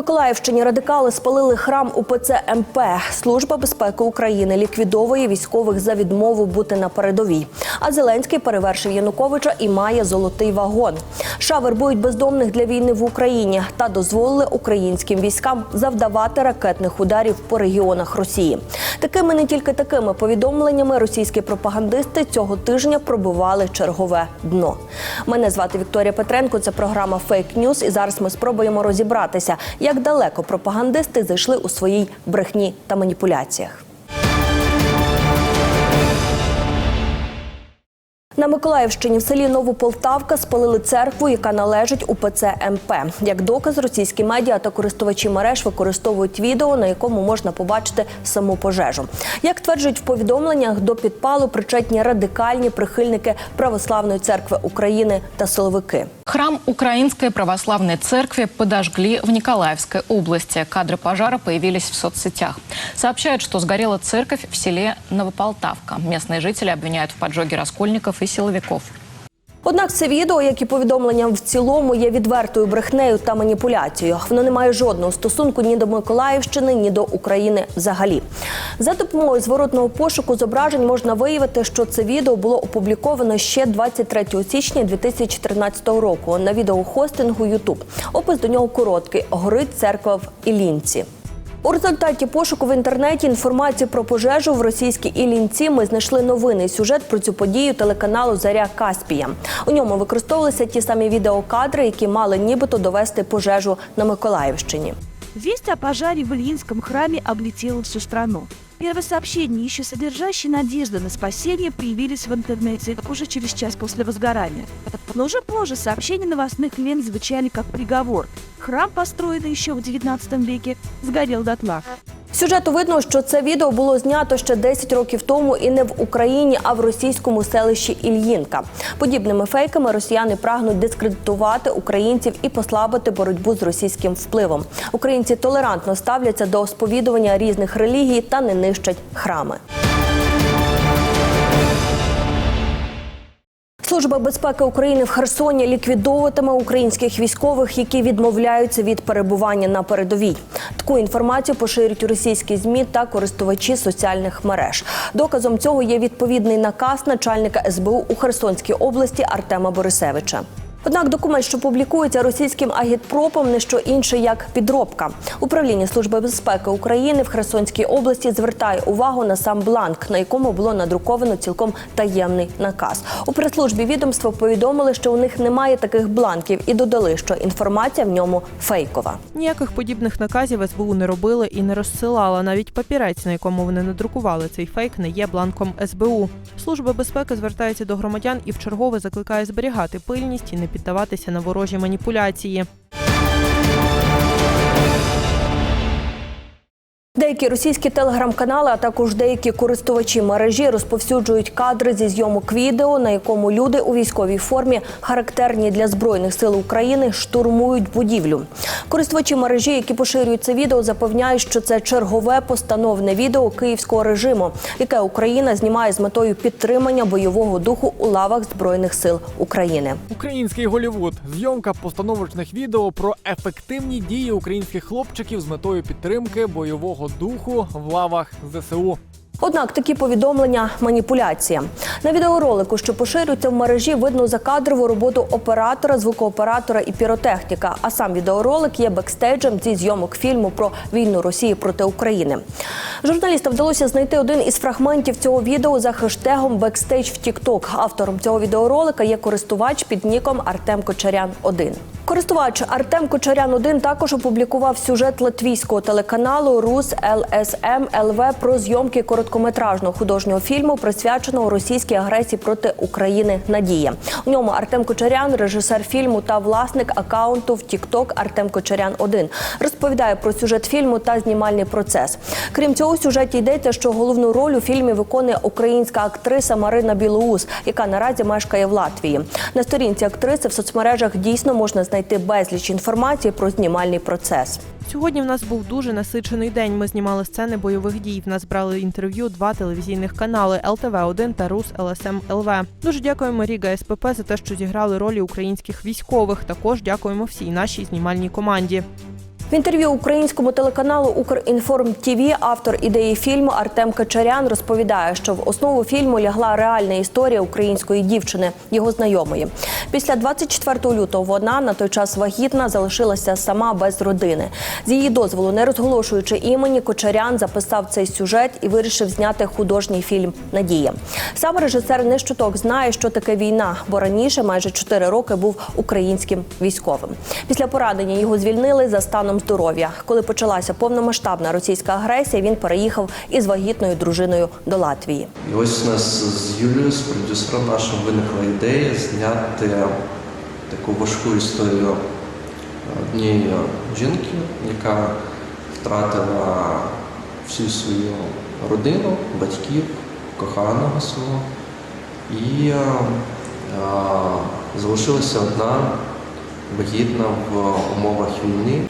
Миколаївщині радикали спалили храм УПЦ МП. Служба безпеки України ліквідовує військових за відмову бути на передовій. А Зеленський перевершив Януковича і має золотий вагон. США вербують бездомних для війни в Україні та дозволили українським військам завдавати ракетних ударів по регіонах Росії. Такими не тільки такими повідомленнями російські пропагандисти цього тижня пробивали чергове дно. Мене звати Вікторія Петренко. Це програма Фейк Ньюз. І зараз ми спробуємо розібратися, далеко пропагандисти зайшли у своїй брехні та маніпуляціях. На Миколаївщині в селі Новополтавка спалили церкву, яка належить УПЦ МП. Як доказ, російські медіа та користувачі мереж використовують відео, на якому можна побачити саму пожежу. Як стверджують в повідомленнях, до підпалу причетні радикальні прихильники Православної церкви України та силовики. Храм Украинской Православной Церкви подожгли в Николаевской области. Кадры пожара появились в соцсетях. Сообщают, что сгорела церковь в селе Новополтавка. Местные жители обвиняют в поджоге раскольников и силовиков. Однак це відео, як і повідомлення в цілому, є відвертою брехнею та маніпуляцією. Воно не має жодного стосунку ні до Миколаївщини, ні до України взагалі. За допомогою зворотного пошуку зображень можна виявити, що це відео було опубліковано ще 23 січня 2014 року на відеохостингу YouTube. Опис до нього короткий: горить церква в Ілінці. У результаті пошуку в інтернеті інформацію про пожежу в російській Іллінці ми знайшли новинний сюжет про цю подію телеканалу Заря Каспія. У ньому використовувалися ті самі відеокадри, які мали нібито довести пожежу на Миколаївщині. Весть о пожаре в Ильинском храме облетела всю страну. Первые сообщения, еще содержащие надежды на спасение, появились в интернете уже через час после возгорания. Но уже позже сообщения новостных лент звучали как приговор. Храм, построенный еще в 19 веке, сгорел дотла. Сюжету видно, що це відео було знято ще 10 років тому і не в Україні, а в російському селищі Ільїнка. Подібними фейками росіяни прагнуть дискредитувати українців і послабити боротьбу з російським впливом. Українці толерантно ставляться до сповідування різних релігій та не нищать храми. Служба безпеки України в Херсоні ліквідовуватиме українських військових, які відмовляються від перебування на передовій. Таку інформацію поширюють російські змі та користувачі соціальних мереж. Доказом цього є відповідний наказ начальника СБУ у Херсонській області Артема Борисевича. Однак документ, що публікується російським агітпропом, не що інше як підробка. Управління Служби безпеки України в Херсонській області звертає увагу на сам бланк, на якому було надруковано цілком таємний наказ. У прес-службі відомства повідомили, що у них немає таких бланків, і додали, що інформація в ньому фейкова. Ніяких подібних наказів СБУ не робили і не розсилала. Навіть папірець, на якому вони надрукували цей фейк, не є бланком СБУ. Служба безпеки звертається до громадян і вчергове закликає зберігати пильність і не піддаватися на ворожі маніпуляції. Деякі російські телеграм-канали, а також деякі користувачі мережі розповсюджують кадри зі зйомок відео, на якому люди у військовій формі, характерні для збройних сил України, штурмують будівлю. Користувачі мережі, які поширюють це відео, запевняють, що це чергове постановне відео київського режиму, яке Україна знімає з метою підтримання бойового духу у лавах збройних сил України. Український Голівуд зйомка постановочних відео про ефективні дії українських хлопчиків з метою підтримки бойового духу в лавах ЗСУ. Однак такі повідомлення маніпуляція. На відеоролику, що поширюється в мережі, видно закадрову роботу оператора, звукооператора і піротехніка. А сам відеоролик є бекстейджем зі зйомок фільму про війну Росії проти України. Журналістам вдалося знайти один із фрагментів цього відео за хештегом бекстейдж в TikTok. Автором цього відеоролика є користувач під ніком Артем Кочарян 1 Користувач Артем Кочарян 1 також опублікував сюжет латвійського телеканалу Рус ЛСМ ЛВ про зйомки короткометражного художнього фільму, присвяченого російській агресії проти України Надія. У ньому Артем Кочарян, режисер фільму та власник акаунту в TikTok Артем Кочарян 1 розповідає про сюжет фільму та знімальний процес. Крім цього, у сюжеті йдеться, що головну роль у фільмі виконує українська актриса Марина Білоус, яка наразі мешкає в Латвії. На сторінці актриси в соцмережах дійсно можна знайти безліч інформації про знімальний процес. Сьогодні в нас був дуже насичений день. Ми знімали сцени бойових дій. В нас брали інтерв'ю два телевізійних канали ЛТВ 1 та Рус ЛСМ ЛВ. Дуже дякуємо Ріга СПП за те, що зіграли ролі українських військових. Також дякуємо всій нашій знімальній команді. В інтерв'ю українському телеканалу Укрінформ ТІВІ автор ідеї фільму Артем Качарян розповідає, що в основу фільму лягла реальна історія української дівчини, його знайомої. Після 24 лютого вона на той час вагітна залишилася сама без родини. З її дозволу, не розголошуючи імені, Кочарян записав цей сюжет і вирішив зняти художній фільм Надія. Сам режисер не щуток знає, що таке війна, бо раніше майже 4 роки був українським військовим. Після поранення його звільнили за станом здоров'я. Коли почалася повномасштабна російська агресія, він переїхав із вагітною дружиною до Латвії. І ось у нас з Юлією, з продюсером нашим, виникла ідея зняти таку важку історію однієї жінки, яка втратила всю свою родину, батьків, коханого свого і а, залишилася одна вагітна в умовах війни.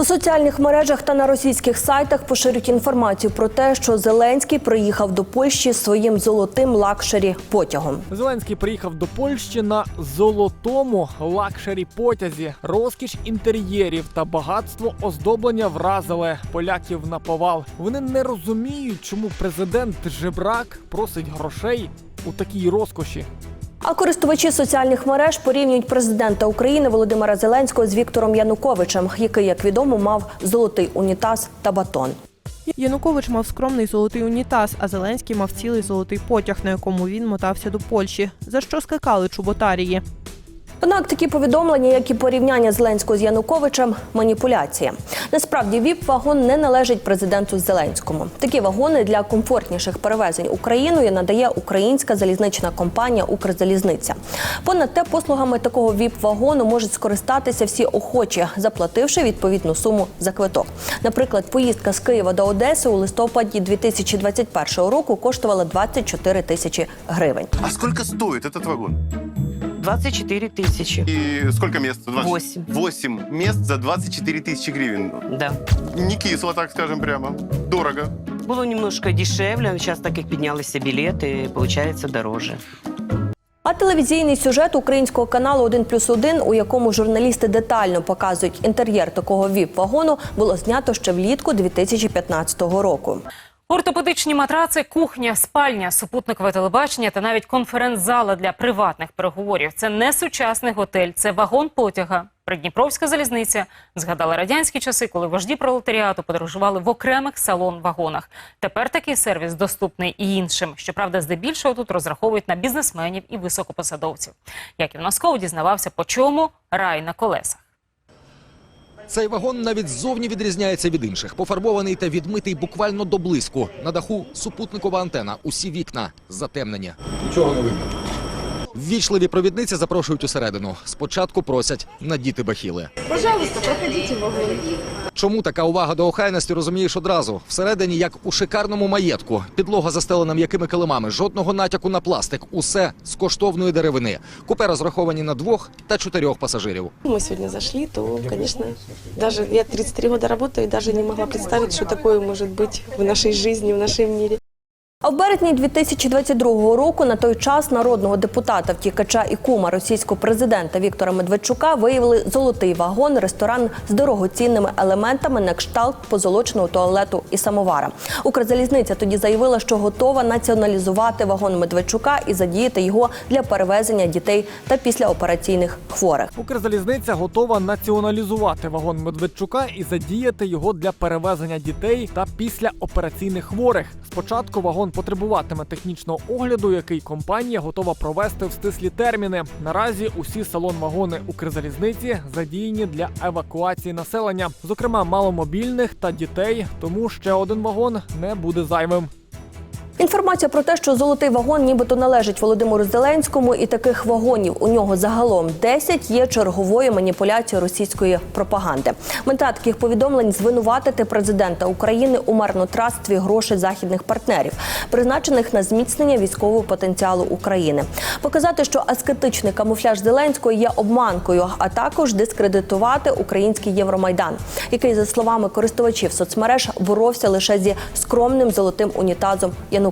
У соціальних мережах та на російських сайтах поширюють інформацію про те, що Зеленський приїхав до Польщі своїм золотим лакшері потягом. Зеленський приїхав до Польщі на золотому лакшері потязі. Розкіш інтер'єрів та багатство оздоблення вразили поляків на повал. Вони не розуміють, чому президент жебрак просить грошей у такій розкоші. А користувачі соціальних мереж порівнюють президента України Володимира Зеленського з Віктором Януковичем, який, як відомо, мав золотий унітаз та батон. Янукович мав скромний золотий унітаз, а Зеленський мав цілий золотий потяг, на якому він мотався до Польщі. За що скакали чуботарії? Однак такі повідомлення, як і порівняння Зеленського з Януковичем, маніпуляція. Насправді ВІП-вагон не належить президенту Зеленському. Такі вагони для комфортніших перевезень Україною надає українська залізнична компанія Укрзалізниця. Понад те, послугами такого ВІП-вагону можуть скористатися всі охочі, заплативши відповідну суму за квиток. Наприклад, поїздка з Києва до Одеси у листопаді 2021 року коштувала 24 тисячі гривень. А сколько стоит этот вагон? 24 тысячи. И сколько мест? 20? Восемь. 8 мест за 24 тысячи гривен. Да. Не кисло, так скажем прямо. Дорого. Було немножко дешевле, зараз так як піднялися білети, виходить дороже. А телевізійний сюжет українського каналу «1 плюс 1», у якому журналісти детально показують інтер'єр такого віп-вагону, було знято ще влітку 2015 року. Ортопедичні матраци, кухня, спальня, супутникове телебачення та навіть конференц-зала для приватних переговорів. Це не сучасний готель, це вагон потяга. Придніпровська залізниця згадала радянські часи, коли вожді пролетаріату подорожували в окремих салон-вагонах. Тепер такий сервіс доступний і іншим. Щоправда, здебільшого тут розраховують на бізнесменів і високопосадовців. Яків Носков дізнавався, по чому рай на колесах. Цей вагон навіть ззовні відрізняється від інших. Пофарбований та відмитий буквально до блиску. На даху супутникова антена. Усі вікна затемнені. Нічого не видно. Ввічливі провідниці запрошують усередину. Спочатку просять надіти бахіли. Пожалуйста, проходите в вагон. Чому така увага до охайності розумієш одразу? Всередині, як у шикарному маєтку. Підлога застелена м'якими килимами, жодного натяку на пластик. Усе з коштовної деревини. Купе розраховані на двох та чотирьох пасажирів. Мы сегодня зашли, то, конечно, даже я 33 года работаю и даже не могла представить, что такое может быть в нашей жизни, в нашем мире. А в березні 2022 року на той час народного депутата втікача і кума російського президента Віктора Медведчука виявили золотий вагон, ресторан з дорогоцінними елементами на кшталт позолоченого туалету і самовара. Укрзалізниця тоді заявила, що готова націоналізувати вагон Медведчука і задіяти його для перевезення дітей та післяопераційних хворих. Укрзалізниця готова націоналізувати вагон Медведчука і задіяти його для перевезення дітей та післяопераційних хворих. Спочатку вагон потребуватиме технічного огляду, який компанія готова провести в стислі терміни. Наразі усі салон-вагони Укрзалізниці задіяні для евакуації населення, зокрема маломобільних та дітей. Тому ще один вагон не буде зайвим. Інформація про те, що золотий вагон нібито належить Володимиру Зеленському, і таких вагонів у нього загалом 10, є черговою маніпуляцією російської пропаганди. Мета таких повідомлень звинуватити президента України у марнотратстві грошей західних партнерів, призначених на зміцнення військового потенціалу України, показати, що аскетичний камуфляж Зеленського є обманкою, а також дискредитувати український Євромайдан, який, за словами користувачів соцмереж, боровся лише зі скромним золотим унітазом Януковича.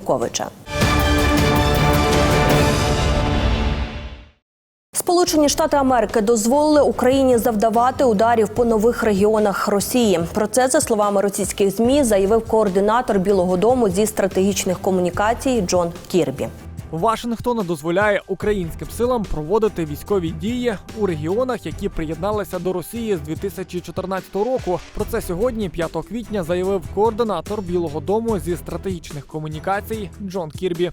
Сполучені Штати Америки дозволили Україні завдавати ударів по нових регіонах Росії. Про це за словами російських змі заявив координатор Білого Дому зі стратегічних комунікацій Джон Кірбі. Вашингтон дозволяє українським силам проводити військові дії у регіонах, які приєдналися до Росії з 2014 року. Про це сьогодні, 5 квітня, заявив координатор Білого Дому зі стратегічних комунікацій Джон Кірбі.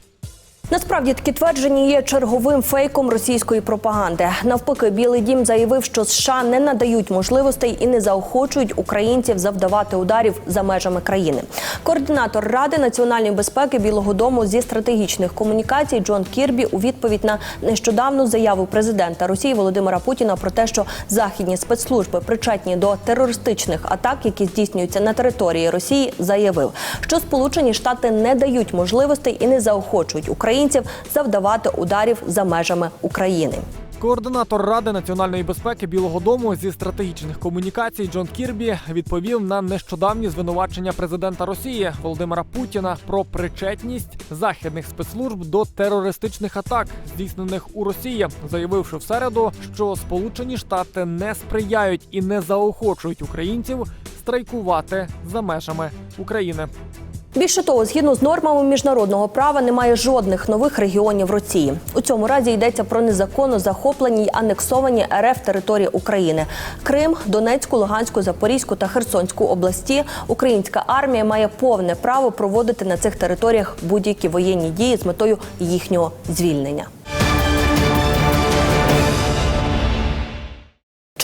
Насправді такі твердження є черговим фейком російської пропаганди. Навпаки, Білий Дім заявив, що США не надають можливостей і не заохочують українців завдавати ударів за межами країни. Координатор Ради національної безпеки Білого Дому зі стратегічних комунікацій Джон Кірбі у відповідь на нещодавну заяву президента Росії Володимира Путіна про те, що західні спецслужби причетні до терористичних атак, які здійснюються на території Росії, заявив, що Сполучені Штати не дають можливостей і не заохочують українців завдавати ударів за межами України. Координатор Ради національної безпеки Білого Дому зі стратегічних комунікацій Джон Кірбі відповів на нещодавні звинувачення президента Росії Володимира Путіна про причетність західних спецслужб до терористичних атак, здійснених у Росії, заявивши в середу, що Сполучені Штати не сприяють і не заохочують українців страйкувати за межами України. Більше того, згідно з нормами міжнародного права, немає жодних нових регіонів Росії. У цьому разі йдеться про незаконно захоплені й анексовані РФ території України: Крим, Донецьку, Луганську, Запорізьку та Херсонську області. Українська армія має повне право проводити на цих територіях будь-які воєнні дії з метою їхнього звільнення.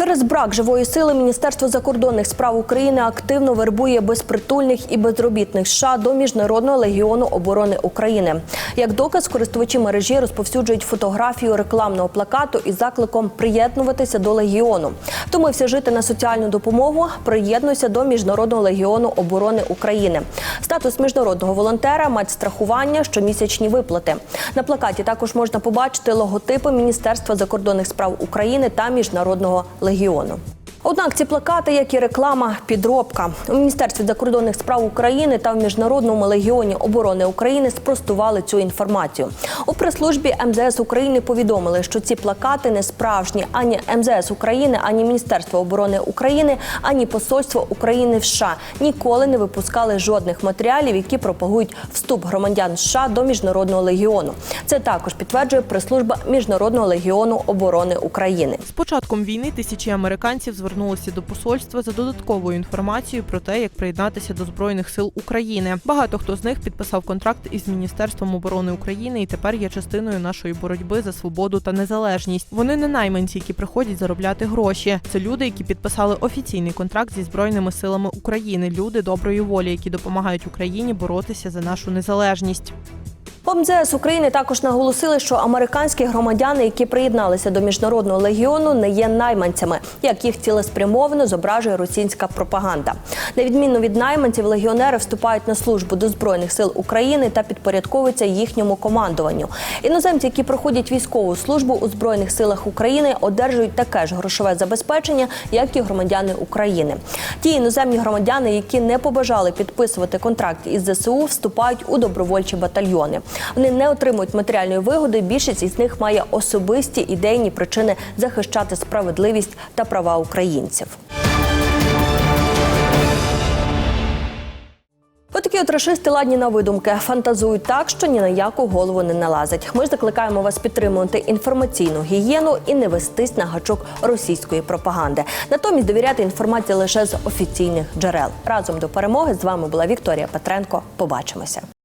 Через брак живої сили Міністерство закордонних справ України активно вербує безпритульних і безробітних США до Міжнародного легіону оборони України. Як доказ, користувачі мережі розповсюджують фотографію рекламного плакату із закликом приєднуватися до легіону. Тому всі жити на соціальну допомогу приєднуйся до Міжнародного легіону оборони України. Статус міжнародного волонтера, мать страхування, щомісячні виплати. На плакаті також можна побачити логотипи Міністерства закордонних справ України та Міжнародного легіону. Rio Uno. Однак ці плакати, як і реклама, підробка у міністерстві закордонних справ України та в міжнародному легіоні оборони України спростували цю інформацію. У прес-службі МЗС України повідомили, що ці плакати не справжні ані МЗС України, ані Міністерство оборони України, ані Посольство України в США ніколи не випускали жодних матеріалів, які пропагують вступ громадян США до міжнародного легіону. Це також підтверджує прес-служба Міжнародного легіону оборони України. З початком війни тисячі американців звернулися до посольства за додатковою інформацією про те, як приєднатися до збройних сил України. Багато хто з них підписав контракт із міністерством оборони України і тепер є частиною нашої боротьби за свободу та незалежність. Вони не найманці, які приходять заробляти гроші. Це люди, які підписали офіційний контракт зі збройними силами України. Люди доброї волі, які допомагають Україні боротися за нашу незалежність. В МЗС України також наголосили, що американські громадяни, які приєдналися до міжнародного легіону, не є найманцями, як їх цілеспрямовано зображує російська пропаганда. На відміну від найманців, легіонери вступають на службу до збройних сил України та підпорядковуються їхньому командуванню. Іноземці, які проходять військову службу у збройних силах України, одержують таке ж грошове забезпечення, як і громадяни України. Ті іноземні громадяни, які не побажали підписувати контракт із ЗСУ, вступають у добровольчі батальйони. Вони не отримують матеріальної вигоди. Більшість із них має особисті ідейні причини захищати справедливість та права українців. Отакі от рашисти ладні на видумки, фантазують так, що ні на яку голову не налазить. Ми ж закликаємо вас підтримувати інформаційну гігієну і не вестись на гачок російської пропаганди. Натомість довіряти інформації лише з офіційних джерел. Разом до перемоги з вами була Вікторія Петренко. Побачимося.